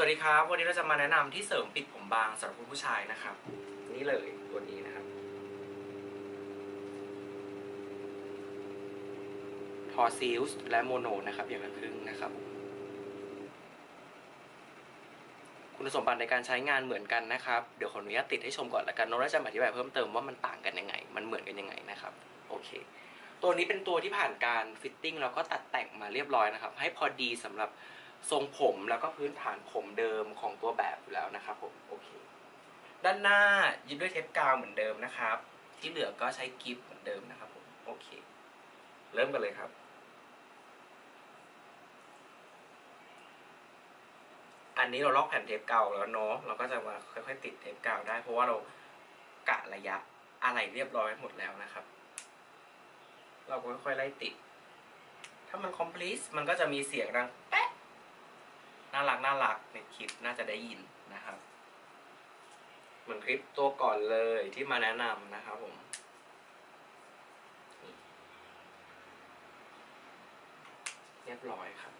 สวัสดีครับ วันนี้เราจะมาแนะนำที่เสริมปิดผมบางสำหรับคุณผู้ชายนะครับ นี่เลยตัวนี้นะครับ ทอซิลส์และโมโนนะครับ อย่างละครึ่งนะครับ คุณสมบัติในการใช้งานเหมือนกันนะครับ เดี๋ยวขออนุญาตติดให้ชมก่อนละกันน้ตจะอธิบายเพิ่มเติมว่ามันต่างกันยังไง มันเหมือนกันยังไงนะครับ โอเค ตัวนี้เป็นตัวที่ผ่านการฟิตติ้งแล้วก็ตัดแต่งมาเรียบร้อยนะครับ ให้พอดีสำหรับ ทรงผมแล้วก็พื้นฐานผมเดิมของตัวแบบอยู่แล้วนะครับผมโอเคด้านหน้ายึดด้วยเทปกาวเหมือนเดิมนะครับ ที่เหลือก็ใช้กิฟต์เหมือนเดิมนะครับผมโอเค เริ่มกันเลยครับอันนี้เราลอกแผ่นเทปเก่าแล้วเนาะเราก็จะมาค่อยๆติดเทปกาวได้ เพราะว่าเรากะระยะอะไรเรียบร้อยหมดแล้วนะครับ เราก็ค่อยๆไล่ติด ถ้ามัน complete มันก็จะมีเสียงดัง น่ารักน่ารักในคลิปน่าจะได้ยินนะครับ เหมือนคลิปตัวก่อนเลยที่มาแนะนำนะครับผมเรียบร้อยครับ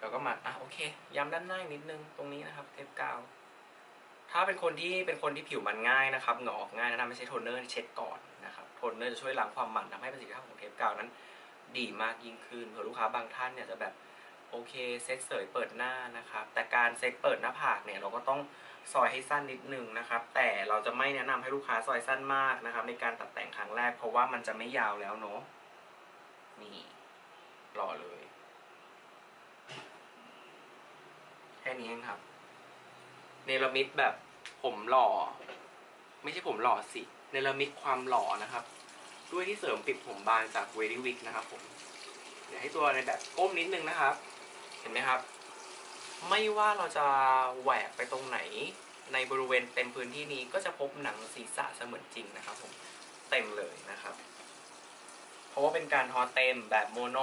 เราก็มาอะโอเคย้ำด้านหน้านิดนึงตรงนี้นะครับ เทปกาว ถ้าเป็นคนที่เป็นคนที่ผิวมันง่ายนะครับเหงาออกง่ายแนะนำให้ใช้โทนเนอร์เช็ดก่อนนะครับโทนเนอร์จะช่วยล้างความมันทำให้ประสิทธิภาพของเทปกาวนั้น ดีมากยิ่งขึ้นเผื่อลูกค้าบางท่านเนี่ยจะแบบ โอเคเซ็ตเสยเปิดหน้านะครับ แต่การเซ็ตเปิดหน้าผากเนี่ยเราก็ต้องซอยให้สั้นนิดนึงนะครับ แต่เราจะไม่แนะนำให้ลูกค้าซอยสั้นมากนะครับ ในการตัดแต่งครั้งแรกเพราะว่ามันจะไม่ยาวแล้วเนาะนี่รอเลย แค่นี้เองครับ เนรมิตแบบผมหล่อ ไม่ใช่ผมหล่อสิเนรมิตความหล่อนะครับ ด้วยที่เสริมปิดผมบางจากเวดิวิกนะครับผมเดี๋ยวให้ตัวในแบบก้มนิดนึงนะครับ เห็นไหมครับ ไม่ว่าเราจะแหวกไปตรงไหน ในบริเวณเต็มพื้นที่นี้ก็จะพบหนังศีรษะเสมือนจริงนะครับผมเต็มเลยนะครับ เพราะว่าเป็นการทอเต็มแบบโมโน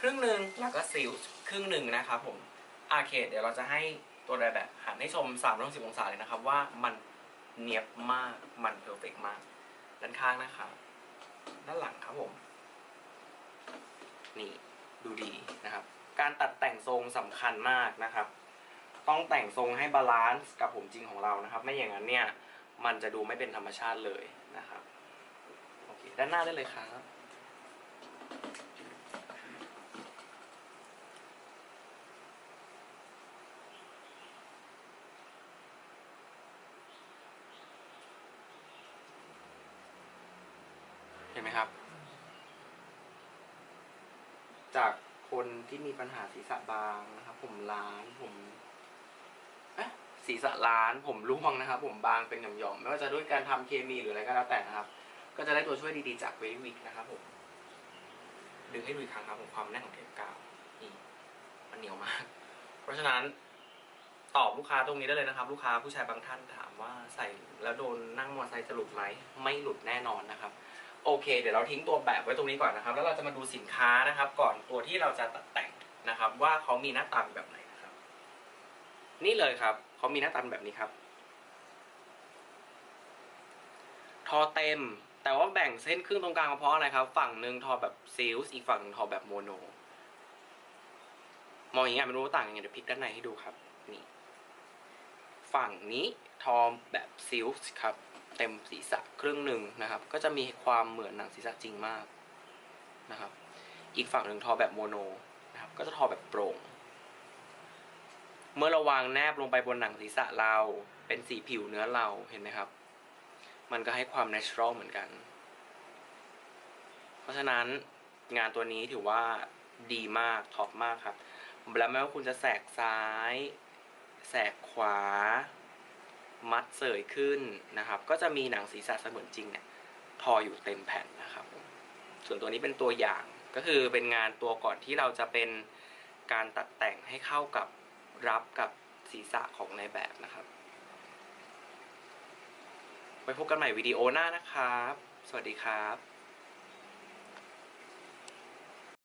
ครึ่งหนึ่งแล้วก็ซิลครึ่งหนึ่งนะครับผมอาเคเดี๋ยวเราจะให้ตัวในแบบหันให้ชม360องศาเลยนะครับว่ามันเนียบมากมันเพอร์เฟกมาก ด้านข้างนะครับด้านหลังครับผม นี่ดูดีนะครับ การตัดแต่งทรงสำคัญมากนะครับ ต้องแต่งทรงให้บาลานซ์กับผมจริงของเรานะครับ ไม่อย่างนั้นเนี่ยมันจะดูไม่เป็นธรรมชาติเลยนะครับโอเคด้านหน้าได้เลยครับเห็นไหมครับ จาก คนที่มีปัญหาศีรษะบางนะครับ ผมล้านผมเอ๊ะศีรษะล้านผมร่วงนะครับ ผมบางเป็นหย่อมๆไม่ว่าจะด้วยการทำเคมีหรืออะไรก็แล้วแต่นะครับ ก็จะได้ตัวช่วยดีๆจากเววิกนะครับผมดึงให้ดูอีกครั้งครับผมความแน่นของเทปกาวนี่มันเหนียวมาก เพราะฉะนั้นตอบลูกค้าตรงนี้ได้เลยนะครับ ลูกค้าผู้ชายบางท่านถามว่าใส่แล้วโดนนั่งมอเตอร์ไซค์จะหลุดไหมไม่หลุดแน่นอนนะครับ โอเค เดี๋ยวเราทิ้งตัวแบบไว้ตรงนี้ก่อนนะครับ แล้วเราจะมาดูสินค้านะครับ ก่อนตัวที่เราจะตัดแต่งนะครับ ว่าเขามีหน้าตาแบบไหนนะครับ นี่เลยครับเขามีหน้าตาแบบนี้ครับ ทอเต็ม แต่ว่าแบ่งเส้นครึ่งตรงกลางเพราะอะไรครับ ฝั่งหนึ่งทอแบบซิลส์อีกฝั่งหนึ่งทอแบบโมโน มองอย่างเงี้ไม่รู้ว่าต่างยังไงเดี๋ยวพลิกด้านในให้ดูครับ นี่ ฝั่งนี้ทอแบบซิลส์ครับ เต็มศีรษะครึ่งหนึ่งนะครับ ก็จะมีความเหมือนหนังศีรษะจริงมากนะครับ อีกฝั่งหนึ่งทอแบบโมโนนะครับ ก็จะทอแบบโปร่ง เมื่อเราวางแนบลงไปบนหนังศีรษะเรา เป็นสีผิวเนื้อเราเห็นไหมครับ มันก็ให้ความ natural เหมือนกัน เพราะฉะนั้นงานตัวนี้ถือว่าดีมากท็อปมากครับแล้วไม่ว่าคุณจะแสกซ้าย แสกขวา มัดเสยขึ้นนะครับ ก็จะมีหนังศีรษะเสมือนจริงเนี่ยทออยู่เต็มแผ่นนะครับ ส่วนตัวนี้เป็นตัวอย่างก็คือเป็นงานตัวก่อนที่เราจะเป็นการตัดแต่งให้เข้ากับรับกับศีรษะของในแบบนะครับ ไว้พบกันใหม่วิดีโอหน้านะครับ สวัสดีครับ